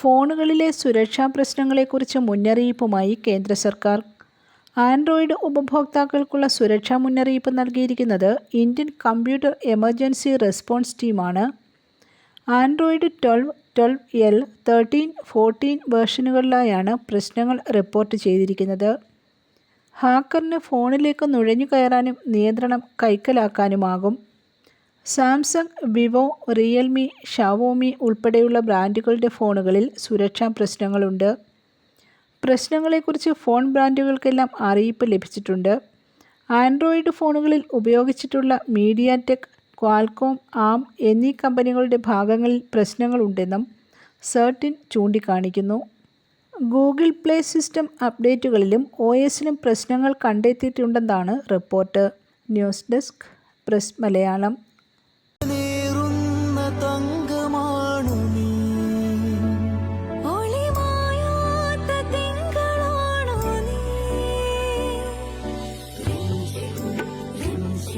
ഫോണുകളിലെ സുരക്ഷാ പ്രശ്നങ്ങളെക്കുറിച്ച് മുന്നറിയിപ്പുമായി കേന്ദ്ര സർക്കാർ. ആൻഡ്രോയിഡ് ഉപഭോക്താക്കൾക്കുള്ള സുരക്ഷാ മുന്നറിയിപ്പ് നൽകിയിരിക്കുന്നത് ഇന്ത്യൻ കമ്പ്യൂട്ടർ എമർജൻസി റെസ്പോൺസ് ടീമാണ്. Android twelve twelve L thirteen fourteen വേർഷനുകളിലായാണ് പ്രശ്നങ്ങൾ റിപ്പോർട്ട് ചെയ്തിരിക്കുന്നത്. ഹാക്കറിന് ഫോണിലേക്ക് നുഴഞ്ഞു കയറാനും നിയന്ത്രണം കൈക്കലാക്കാനുമാകും. സാംസങ് വിവോ റിയൽമി ഷവോമി ഉൾപ്പെടെയുള്ള ബ്രാൻഡുകളുടെ ഫോണുകളിൽ സുരക്ഷാ പ്രശ്നങ്ങളുണ്ട്. പ്രശ്നങ്ങളെക്കുറിച്ച് ഫോൺ ബ്രാൻഡുകൾക്കെല്ലാം അറിയിപ്പ് ലഭിച്ചിട്ടുണ്ട്. ആൻഡ്രോയിഡ് ഫോണുകളിൽ ഉപയോഗിച്ചിട്ടുള്ള മീഡിയ ടെക് ക്വാൽകോം ആം എന്നീ കമ്പനികളുടെ ഭാഗങ്ങളിൽ പ്രശ്നങ്ങളുണ്ടെന്നും സെർട്ടിൻ ചൂണ്ടിക്കാണിക്കുന്നു. ഗൂഗിൾ പ്ലേ സിസ്റ്റം അപ്ഡേറ്റുകളിലും ഒ എസിലും പ്രശ്നങ്ങൾ കണ്ടെത്തിയിട്ടുണ്ടെന്നാണ് report. News desk press Malayalam.